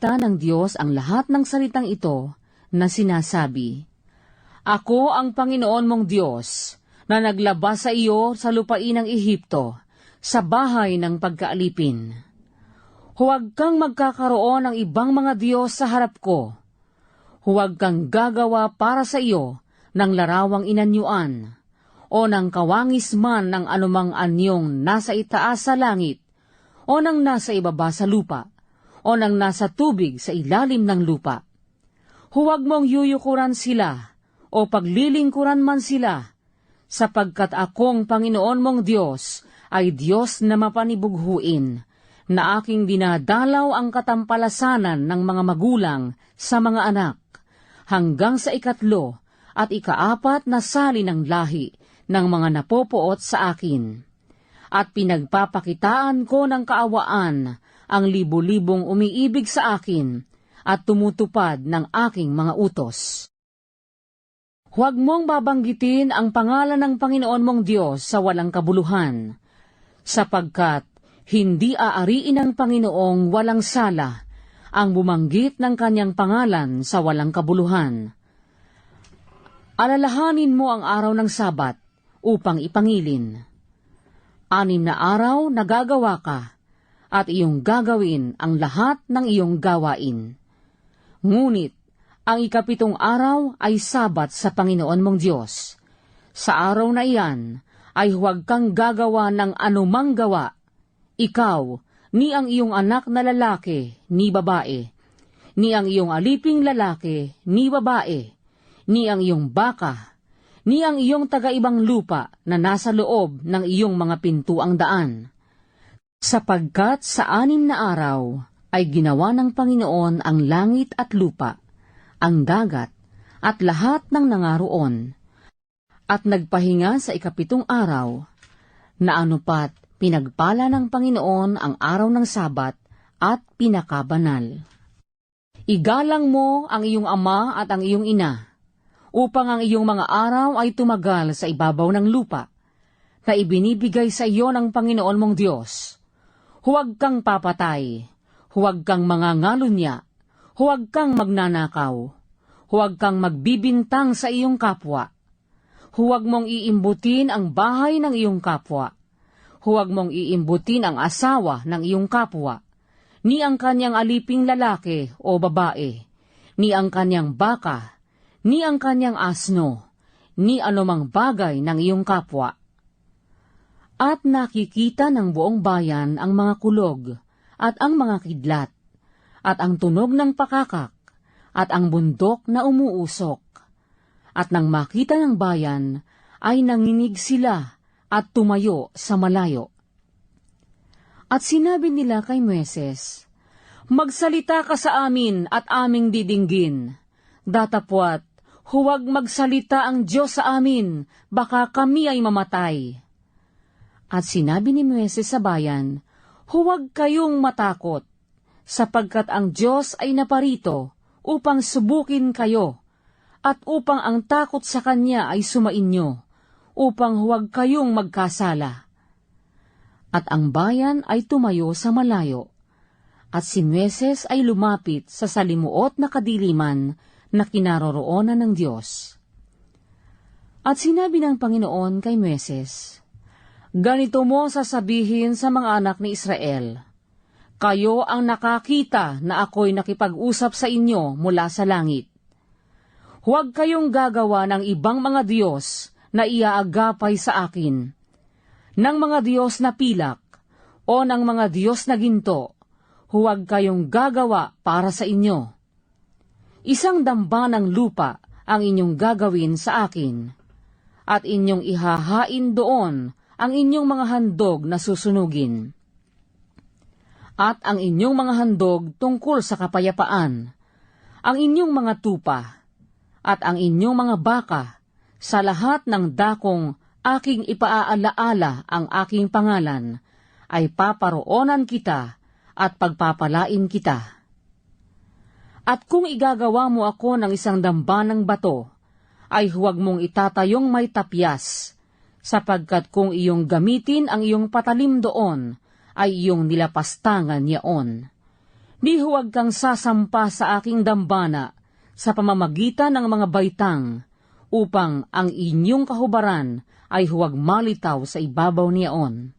Isinalita ng Diyos ang lahat ng salitang ito na sinasabi, Ako ang Panginoon mong Diyos na naglabas sa iyo sa lupain ng Ehipto, sa bahay ng pagkaalipin. Huwag kang magkakaroon ng ibang mga Diyos sa harap ko. Huwag kang gagawa para sa iyo ng larawang inanyuan o ng kawangis man ng anumang anyong nasa itaas sa langit o ng nasa ibaba sa lupa o ng nasa tubig sa ilalim ng lupa. Huwag mong yuyukuran sila o paglilingkuran man sila, sapagkat akong Panginoon mong Diyos ay Diyos na mapanibughuin, na aking dinadalaw ang katampalasanan ng mga magulang sa mga anak, hanggang sa ikatlo at ikaapat na sali ng lahi ng mga napopoot sa akin. At pinagpapakitaan ko ng kaawaan ang libu-libong umiibig sa akin at tumutupad ng aking mga utos. Huwag mong babanggitin ang pangalan ng Panginoon mong Diyos sa walang kabuluhan, sapagkat hindi aariin ng Panginoong walang sala ang bumanggit ng kanyang pangalan sa walang kabuluhan. Alalahanin mo ang araw ng Sabat upang ipangilin. Anim na araw nagagawa ka at iyong gagawin ang lahat ng iyong gawain. Ngunit, ang ikapitong araw ay sabat sa Panginoon mong Diyos. Sa araw na iyan, ay huwag kang gagawa ng anumang gawa. Ikaw, ni ang iyong anak na lalaki, ni babae, ni ang iyong aliping lalaki, ni babae, ni ang iyong baka, ni ang iyong taga-ibang lupa na nasa loob ng iyong mga pintuang daan. Sapagkat sa anim na araw ay ginawa ng Panginoon ang langit at lupa, ang dagat, at lahat ng nangaroon, at nagpahinga sa ikapitong araw, na anupat pinagpala ng Panginoon ang araw ng Sabat at pinakabanal. Igalang mo ang iyong ama at ang iyong ina, upang ang iyong mga araw ay tumagal sa ibabaw ng lupa, na ibinibigay sa iyo ng Panginoon mong Diyos. Huwag kang papatay, huwag kang mangangalunya, huwag kang magnanakaw, huwag kang magbibintang sa iyong kapwa, huwag mong iimbutin ang bahay ng iyong kapwa, huwag mong iimbutin ang asawa ng iyong kapwa, ni ang kanyang aliping lalaki o babae, ni ang kanyang baka, ni ang kanyang asno, ni anumang bagay ng iyong kapwa at nakikita ng buong bayan ang mga kulog, at ang mga kidlat, at ang tunog ng pakakak, at ang bundok na umuusok. At nang makita ng bayan, ay nanginig sila at tumayo sa malayo. At sinabi nila kay Meses, Magsalita ka sa amin at aming didinggin. Datapwat, huwag magsalita ang Diyos sa amin, baka kami ay mamatay. At sinabi ni Moises sa bayan, Huwag kayong matakot, sapagkat ang Diyos ay naparito upang subukin kayo, at upang ang takot sa Kanya ay sumainyo, upang huwag kayong magkasala. At ang bayan ay tumayo sa malayo, at si Moises ay lumapit sa salimuot na kadiliman na kinaroroonan ng Diyos. At sinabi ng Panginoon kay Moises, Ganito mo sasabihin sa mga anak ni Israel, Kayo ang nakakita na ako'y nakipag-usap sa inyo mula sa langit. Huwag kayong gagawa ng ibang mga Diyos na iaagapay sa akin, ng mga Diyos na pilak, o ng mga Diyos na ginto, huwag kayong gagawa para sa inyo. Isang damba ng lupa ang inyong gagawin sa akin, at inyong ihahain doon ang inyong mga handog na susunugin. At ang inyong mga handog tungkol sa kapayapaan, ang inyong mga tupa, at ang inyong mga baka, sa lahat ng dakong aking ipaaalaala ang aking pangalan, ay paparoonan kita at pagpapalain kita. At kung igagawa mo ako ng isang damba ng bato, ay huwag mong itatayong may tapyas, sapagkat kung iyong gamitin ang iyong patalim doon, ay iyong nilapastangan yaon. Di huwag kang sasampa sa aking dambana sa pamamagitan ng mga baitang, upang ang inyong kahubaran ay huwag malitaw sa ibabaw niyaon.